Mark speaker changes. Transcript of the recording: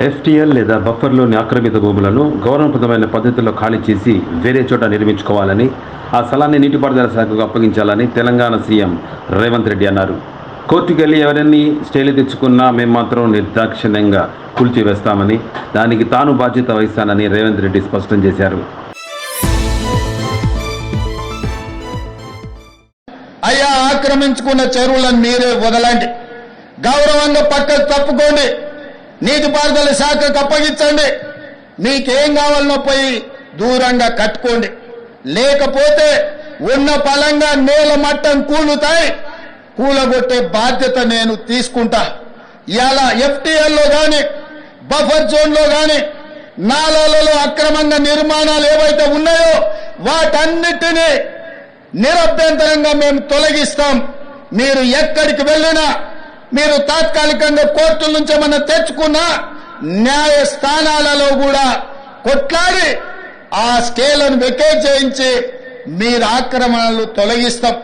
Speaker 1: FTL లేదా బఫర్లోని ఆక్రమిత భూములను గౌరవప్రదమైన పద్ధతిలో ఖాళీ చేసి వేరే చోట నిర్మించుకోవాలని ఆ స్థలాన్ని నీటిపారుదల శాఖకు అప్పగించాలని తెలంగాణ సీఎం రేవంత్ రెడ్డి అన్నారు. కోర్టుకు వెళ్ళి ఎవరిని స్టేలు తెచ్చుకున్నా మేము మాత్రం నిర్దాక్షిణ్యంగా కూల్చివేస్తామని దానికి తాను బాధ్యత వహిస్తానని రేవంత్ రెడ్డి స్పష్టం చేశారు.
Speaker 2: అయ్యా ఆక్రమించుకున్న చెరువులను మీరే వదలండి. గౌరవంగా పక్కకు తప్పుకోండి. నీటిపారుదల శాఖకు అప్పగించండి. మీకేం కావాలనో పోయి దూరంగా కట్టుకోండి. లేకపోతే ఉన్న పలంగా నేల మట్టం కూలుతాయి. కూలగొట్టే బాధ్యత నేను తీసుకుంటా. ఇలా ఎఫ్టీఎల్లో గాని బఫర్ జోన్లో గాని నాలాలలో అక్రమంగా నిర్మాణాలు ఏవైతే ఉన్నాయో వాటన్నిటినీ నిరభ్యంతరంగా మేము తొలగిస్తాం. మీరు ఎక్కడికి వెళ్ళినా మీరు తాత్కాలికంగా కోర్టుల నుంచి ఏమన్నా తెచ్చుకున్నా న్యాయ స్థానాలలో కూడా కొట్లాడి ఆ స్కేలను వెకేట్ చేయించి మీరు ఆక్రమణలు తొలగిస్తాం.